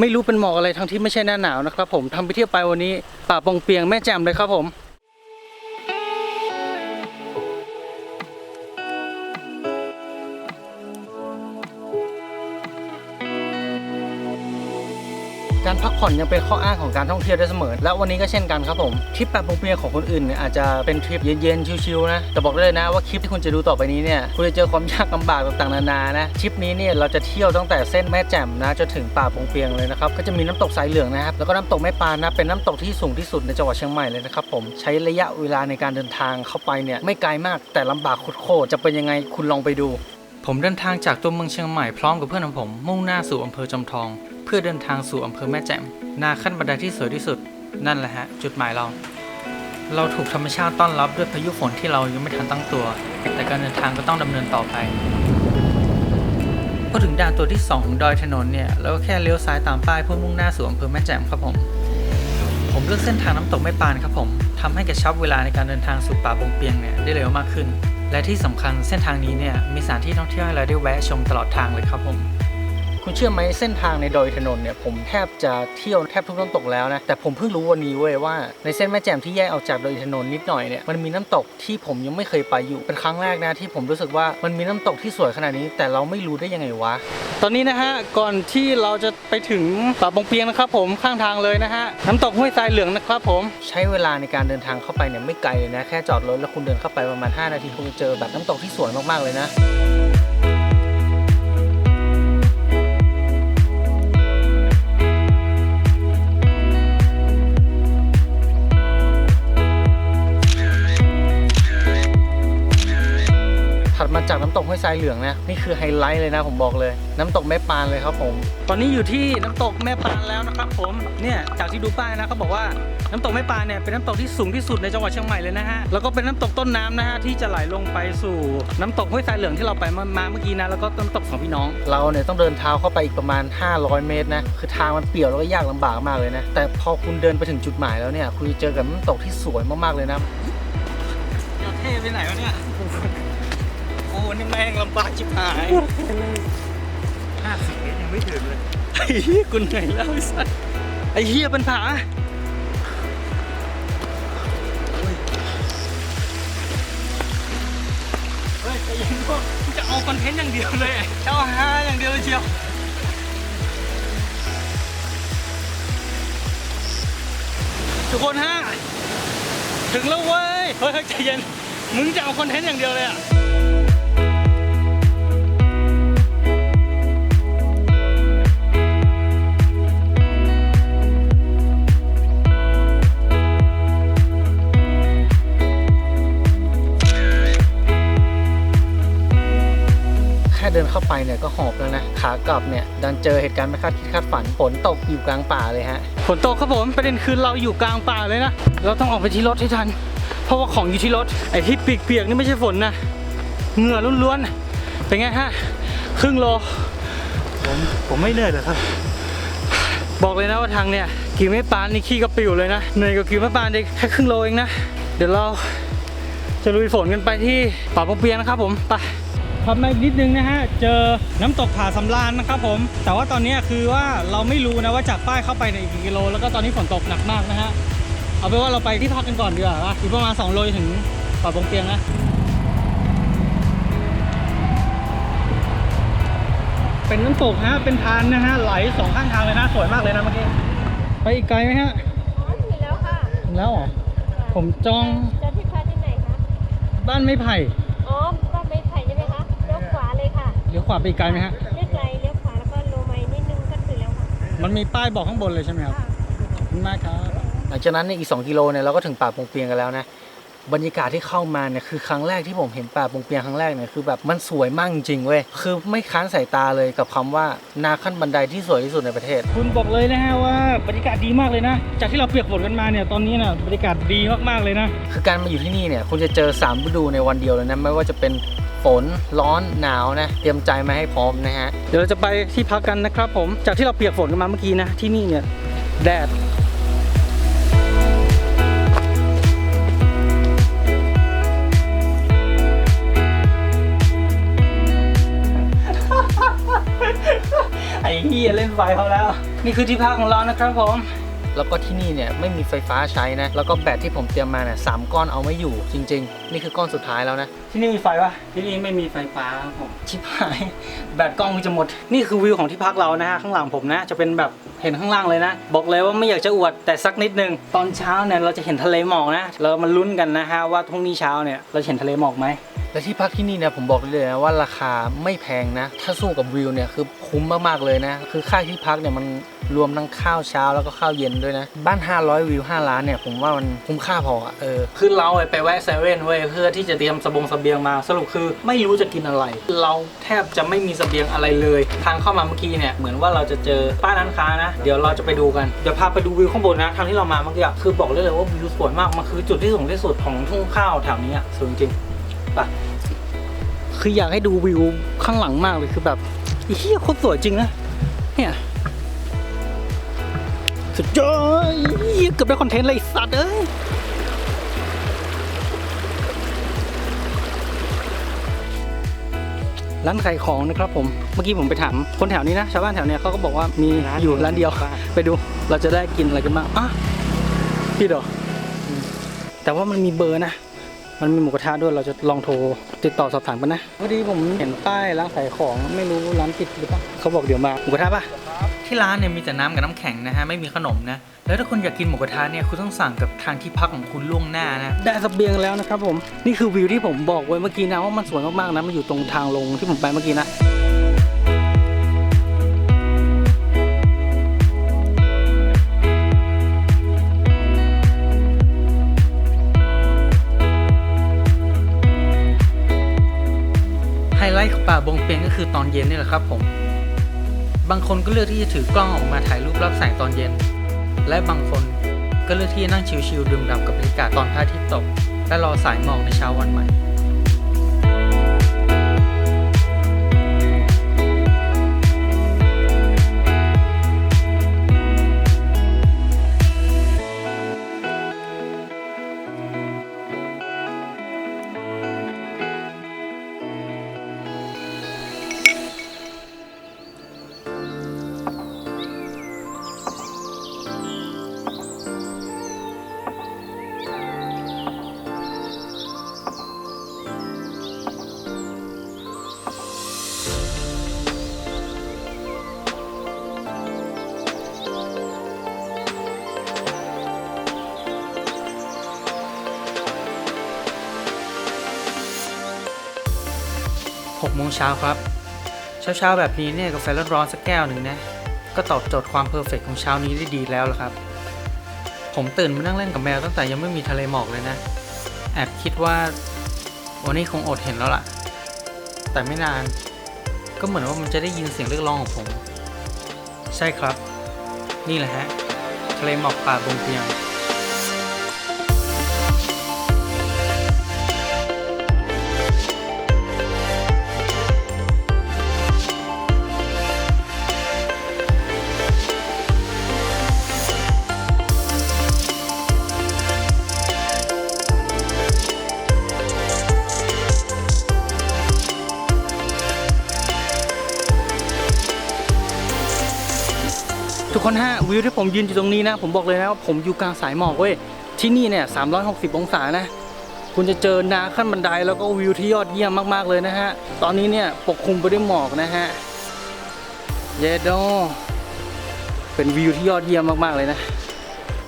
ไม่รู้เป็นหมอกอะไรทั้งที่ไม่ใช่หน้าหนาวนะครับผมทำไปเที่ยวไปวันนี้ป่าปงเปียงแม่แจ่มเลยครับผม ผ่อนยังเป็นข้ออ้างของการท่องเที่ยวได้เสมอ และวันนี้ก็เช่นกันครับผมทริปแบบปงเปียของคนอื่นเนี่ยอาจจะเป็นทริปเย็นๆชิวๆนะแต่บอกได้เลยนะว่าคลิปที่คุณจะดูต่อไปนี้เนี่ยคุณจะเจอความยากลำบากต่างๆนานานะทริปนี้เนี่ยเราจะเที่ยวตั้งแต่เส้นแม่แจ่มนะจนถึงป่าปงเปียงเลยนะครับก็จะมีน้ำตกสายเหลืองนะครับแล้วก็น้ำตกแม่ปานนะเป็นน้ำตกที่สูงที่สุดในจังหวัดเชียงใหม่เลยนะครับผมใช้ระยะเวลาในการเดินทางเข้าไปเนี่ยไม่ไกลมากแต่ลำบากโคตรจะเป็นยังไงคุณลองไปดู ผมเดินทางจากตัวเมืองเชียงใหม่พร้อมกับเพื่อนของผมมุ่งหน้าสู่อำเภอจอมทอง เพื่อเดินทางสู่อำเภอแม่แจ่มนาขั้นบันไดที่สวยที่สุด นั่นแหละฮะ จุดหมายเรา เราถูกธรรมชาติต้อนรับด้วยพายุฝนที่เรายังไม่ทันตั้งตัว แต่การเดินทางก็ต้องดำเนินต่อไปพอถึงด่านตัวที่2ของดอยถนนเนี่ยเราก็แค่เลี้ยวซ้ายตามป้ายเพื่อมุ่งหน้าสู่อำเภอแม่แจ่มครับผม ผมเลือกเส้นทางน้ำตกแม่ปานครับผมทำให้กระชับเวลาในการเดินทางสู่ป่าบงเปียงเนี่ยได้เร็วมากขึ้น และที่สำคัญเส้นทางนี้เนี่ยมีสถานที่ท่องเที่ยวให้เราได้แวะชมตลอดทางเลยครับผม คุณเชื่อไหมเส้นทางในดอยถนนเนี่ยผมแทบจะเที่ยวแทบทุกน้ำตกแล้วนะแต่ผมเพิ่งรู้วันนี้เว้ยว่าในเส้นแม่แจ่มที่แยกออกจากดอยถนนนิดหน่อยเนี่ยมันมีน้ำตกที่ผมยังไม่เคยไปอยู่เป็นครั้งแรกนะที่ผมรู้สึกว่ามันมีน้ำตกที่สวยขนาดนี้ แต่เราไม่รู้ได้ยังไงวะตอนนี้นะฮะก่อนที่เราจะไปถึงป่าบงเปียงนะครับผมข้างทางเลยนะฮะน้ำตกห้วยทรายเหลืองนะครับผมใช้เวลาในการเดินทางเข้าไปเนี่ยไม่ไกลเลยนะแค่จอดรถแล้วคุณเดินเข้าไปประมาณ 5 นาทีคุณจะเจอแบบน้ำตกที่สวยมากๆเลยนะ มาจากน้ำตกห้วยทรายเหลืองนะนี่คือไฮไลท์เลยนะผมบอกเลย น้ำตกแม่ปานเลยครับผม ตอนนี้อยู่ที่น้ำตกแม่ปานแล้วนะครับ ผมเนี่ยจากที่ดูป้ายนะเขาบอกว่าน้ำตกแม่ปานเนี่ยเป็นน้ำตกที่สูงที่สุดในจังหวัดเชียงใหม่เลยนะฮะแล้วก็เป็นน้ำตกต้นน้ำนะฮะที่จะไหลลงไปสู่น้ำตกห้วยทรายเหลืองที่เราไปมามาเมื่อกี้นะแล้วก็น้ำตกสองพี่น้อง เราเนี่ยต้องเดินเท้าเข้าไปอีกประมาณ 500 เมตรนะคือทางมันเปี่ยวแล้วก็ยากลำบากมากเลยนะแต่พอคุณเดินไปถึงจุดหมายแล้วเนี่ยคุณจะเจอกับน้ำตกที่สวยมากๆเลยนะจะเท่ไปไหนวะเนี่ย โอ้นี่แม่งลำบากชิบหายห้าสิบเมตรยังไม่ถึงเลยไอ้เหี้ยกูเหนื่อยแล้วไอ้สัสไอ้เหี้ยเป็นผาเฮ้ยใจเย็นพวกกูจะเอาคอนเทนต์อย่างเดียวเลยจะเอาฮาอย่างเดียวเลยเชียวทุกคนฮะถึงแล้วเว้ย เฮ้ยเฮ้ยใจเย็น มึงจะเอาคอนเทนต์อย่างเดียวเลยอะ ก็หอบแล้วนะ ขากลับเนี่ย ดันเจอเหตุการณ์ไม่คาดคิดคาดฝันฝนตกอยู่กลางป่าเลยฮะฝนตกครับผมประเด็นคือเราอยู่กลางป่าเลยนะ เราต้องออกไปที่รถให้ทัน เพราะว่าของอยู่ที่รถไอ้ที่เปียกๆนี่ไม่ใช่ฝนนะเหงื่อล้วนๆเป็นไงฮะครึ่งโลผมผมไม่เหนื่อยเลยครับ บอกเลยนะว่าทางเนี่ยกิวไม่ปานนี่ขี้กระปิวเลยนะเหนื่อยกว่ากิวไม่ปานเด็กแค่ครึ่งโลเองนะเดี๋ยวเราจะลุยฝนกันไปที่ป่าปงเปียงนะครับผมไป ขับมาอีกนิดนึงนะฮะ เจอน้ำตกผาสำราญนะครับผม แต่ว่าตอนนี้คือว่าเราไม่รู้นะว่าจากป้ายเข้าไปในยอีกกี่กิโล แล้วก็ตอนนี้ฝนตกหนักมากนะฮะ เอาเป็นว่าเราไปที่พักกันก่อนดีกว่าว่าอีกประมาณ2โลถึงป่าปงเปียงนะเป็นน้ำตกฮะ เป็นทานนะฮะ ไหลสองข้างทางเลยนะ สวยมากเลยนะเมื่อกี้ ไปอีกไกลไหมฮะอ๋อถึงแล้วค่ะถึงแล้วเหรอ ผมจองจะที่พักที่ไหนคะ บ้านไม้ไผ่ อ๋อ เลยค่ะเดี๋ยวขวาไปอีกไกลไหมฮะเลี้ยวไกลเลี้ยวขวาแล้วก็โลไมนิดนึงก็ถึงแล้วค่ะมันมีป้ายบอกข้างบนเลยใช่ไหมครับค่ะขอบคุณมากครับ หลังจากนั้นเนี่ยอีก 2 กิโลเนี่ยเราก็ถึงป่าปงเปียงกันแล้วนะบรรยากาศที่เข้ามาเนี่ยคือครั้งแรกที่ผมเห็นป่าปงเปียงครั้งแรกเนี่ยคือแบบมันสวยมากจริงๆเว้ยคือไม่ค้านสายตาเลยกับคำว่านาขั้นบันไดที่สวยที่สุดในประเทศ คุณบอกเลยนะฮะว่าบรรยากาศดีมากเลยนะ จากที่เราเปียกฝนกันมาเนี่ยตอนนี้เนี่ยบรรยากาศดีมากๆเลยนะ คือการมาอยู่ที่นี่เนี่ยคุณจะเจอ3ฤดูในวันเดียวเลยนะไม่ว่าจะเป็น ฝนร้อนหนาวนะ เตรียมใจมาให้พร้อมนะฮะ เดี๋ยวเราจะไปที่พักกันนะครับผม จากที่เราเปียกฝนกันมาเมื่อกี้นะ ที่นี่เนี่ยแดดไอ้เฮียเล่นไฟเขาแล้ว นี่คือที่พักของเรานะครับผม แล้วก็ที่นี่เนี่ยไม่มีไฟฟ้าใช้นะ แล้วก็แบตที่ผมเตรียมมาเนี่ยสามก้อนเอาไม่อยู่จริง ๆ นี่คือก้อนสุดท้ายแล้วนะ ที่นี่มีไฟปะที่นี่ไม่มีไฟฟ้าครับผมชิบหาย แบตกล้องกูจะหมด นี่คือวิวของที่พักเรานะฮะข้างหลังผมนะ จะเป็นแบบเห็นข้างล่างเลยนะ บอกเลยว่าไม่อยากจะอวดแต่สักนิดนึง ตอนเช้าเนี่ยเราจะเห็นทะเลหมอกนะ เรามาลุ้นกันนะฮะว่าพรุ่งนี้เช้าเนี่ยเราจะเห็นทะเลหมอกไหม และที่พักที่นี่เนี่ยผมบอกเลยนะว่าราคาไม่แพงนะ ถ้าสู้กับวิวเนี่ยคือคุ้มมากๆเลยนะ คือค่าที่พักเนี่ยมันรวมทั้งข้าวเช้าแล้วก็ข้าวเย็นด้วยนะ บ้าน 500 วิว 5 ล้านเนี่ยผมว่ามันคุ้มค่าพออะเออคือเราไปแวะเซเว่นเว้ยเพื่อที่จะเตรียมสบงสเบียงมาสรุปคือไม่รู้จะกินอะไร เราแทบจะไม่มีสเบียงอะไรเลย ทางเข้ามาเมื่อกี้เนี่ยเหมือนว่าเราจะเจอป้ายร้านค้านะ เดี๋ยวเราจะไปดูกันเดี๋ยวพาไปดูวิวข้างบนนะทางที่เรามาเมื่อกี้คือบอกเลยว่าวิวสวยมากมันคือจุดที่สูงที่สุดของทุ่งข้าวแถวนี้สวยจริงไป คืออยากให้ดูวิวข้างหลังมากเลยคือแบบอีเหี้ยโคตรสวยจริงนะเนี่ยสุดยอดอีเหี้ยเกือบได้คอนเทนต์เลยไอ้สัตว์เอ้ยร้านขายของนะครับผม เมื่อกี้ผมไปถามคนแถวนี้นะ ชาวบ้านแถวเนี้ยเขาก็บอกว่ามีอยู่ร้านเดียว ไปดู เราจะได้กินอะไรกันบ้างอะพี่ดอกแต่ว่ามันมีเบอร์นะ มันมีหมูกระทะด้วยเราจะลองโทรติดต่อสอบถามกันนะพอดีผมเห็นป้ายร้านขายของไม่รู้ร้านปิดหรือเปล่าเขาบอกเดี๋ยวมาหมูกระทะป่ะที่ร้านเนี่ยมีแต่น้ำกับน้ำแข็งนะฮะไม่มีขนมนะแล้วถ้าคุณอยากกินหมูกระทะเนี่ยคุณต้องสั่งกับทางที่พักของคุณล่วงหน้านะได้เสเบียงแล้วนะครับผมนี่คือวิวที่ผมบอกไว้เมื่อกี้นะว่ามันสวยมากๆนะมันอยู่ตรงทางลงที่ผมไปเมื่อกี้นะ ไฮไลท์ของป่าบงเปียงก็คือตอนเย็นนี่แหละครับผม บางคนก็เลือกที่จะถือกล้องออกมาถ่ายรูปรับแสงตอนเย็น และบางคนก็เลือกที่จะนั่งชิลๆดื่มด่ำกับบรรยากาศตอนพระอาทิตย์ตก และรอสายหมอกในเช้าวันใหม่ 6โมงเช้าครับ เช้าๆแบบนี้เนี่ยกาแฟร้อนๆสักแก้วหนึ่งนะ ก็ตอบโจทย์ความเพอร์เฟกของเช้านี้ได้ดีแล้วละครับ ผมตื่นมานั่งเล่นกับแมวตั้งแต่ยังไม่มีทะเลหมอกเลยนะ แอบคิดว่าวันนี้คงอดเห็นแล้วล่ะ แต่ไม่นาน ก็เหมือนว่ามันจะได้ยินเสียงเรียกร้องของผม ใช่ครับ นี่แหละฮะ ทะเลหมอกป่าบงเพียง คนฮะวิวที่ผมยืนอยู่ตรงนี้นะ ผมบอกเลยนะว่าผมอยู่กลางสายหมอกเว้ย ที่นี่เนี่ย360 องศานะ คุณจะเจอนาขั้นบันไดแล้วก็วิวที่ยอดเยี่ยมมากๆเลยนะฮะ ตอนนี้เนี่ยปกคลุมไปด้วยหมอกนะฮะ เยโดเป็นวิวที่ยอดเยี่ยมมากๆเลยนะ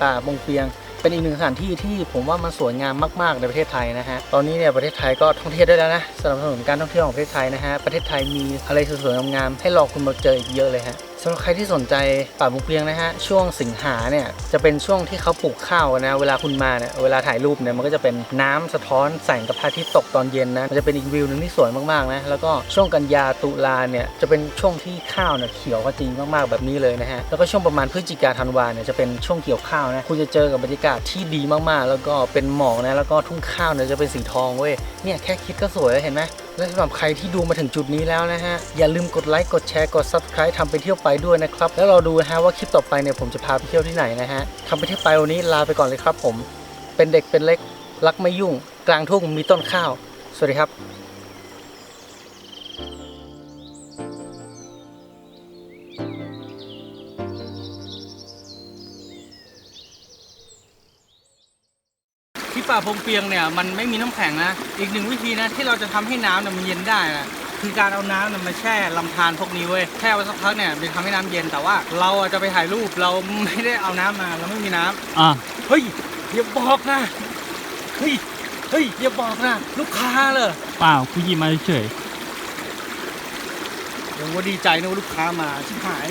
ป่าบงเปียง เป็นอีกหนึ่งสถานที่ที่ผมว่ามันสวยงามมากๆในประเทศไทยนะฮะ ตอนนี้เนี่ยประเทศไทยก็ท่องเที่ยวได้แล้วนะสนับสนุนการท่องเที่ยวของประเทศไทยนะฮะ ประเทศไทยมีอะไรสวยๆงามๆให้รอคุณมาเจออีกเยอะเลยฮะ สำหรับใครที่สนใจป่าบงเปียงนะฮะช่วงสิงหาเนี่ยจะเป็นช่วงที่เขาปลูกข้าวนะเวลาคุณมาเนี่ยเวลาถ่ายรูปเนี่ยมันก็จะเป็นน้ำสะท้อนแสงกับพระอาทิตย์ตกตอนเย็นนะมันจะเป็นอีกวิวหนึ่งที่สวยมากๆนะแล้วก็ช่วงกันยาตุลาเนี่ยจะเป็นช่วงที่ข้าวเนี่ยเขียวขจีมากๆแบบนี้เลยนะฮะแล้วก็ช่วงประมาณพฤศจิกาธันวาเนี่ยจะเป็นช่วงเกี่ยวข้าวนะคุณจะเจอกับบรรยากาศที่ดีมากๆ แล้วก็เป็นหมอกนะแล้วก็ทุ่งข้าวเนี่ยจะเป็นสีทองเว้ยเนี่ยแค่คิดก็สวยแล้วเห็นไหม และสำหรับใครที่ดูมาถึงจุดนี้แล้วนะฮะ อย่าลืมกดไลค์กดแชร์กด subscribe ทำไปเที่ยวไปด้วยนะครับ แล้วเราดูนะฮะว่าคลิปต่อไปเนี่ยผมจะพาไปเที่ยวที่ไหนนะฮะทำไปเที่ยวไปวันนี้ลาไปก่อนเลยครับผมเป็นเด็กเป็นเล็กรักไม่ยุ่ง กลางทุ่งมีต้นข้าว สวัสดีครับ พงเปียงเนี่ยมันไม่มีน้ำแข็งนะ อีกหนึ่งวิธีนะที่เราจะทำให้น้ำเนี่ยมันเย็นได้นะคือการเอาน้ำเนี่ยมาแช่ลำธารพวกนี้เว้ยแช่ไว้สักพักเนี่ยมันจะทำให้น้ำเย็นแต่ว่า เราอะจะไปถ่ายรูปเราไม่ได้เอาน้ำมาเราไม่มีน้ำอะเฮ้ยอย่าบอกนะเฮ้ยเฮ้ยอย่าบอกนะลูกค้าเลยเปล่ากูหยิบมาเฉยโอ้โหดีใจนะว่าลูกค้ามาชิบหาย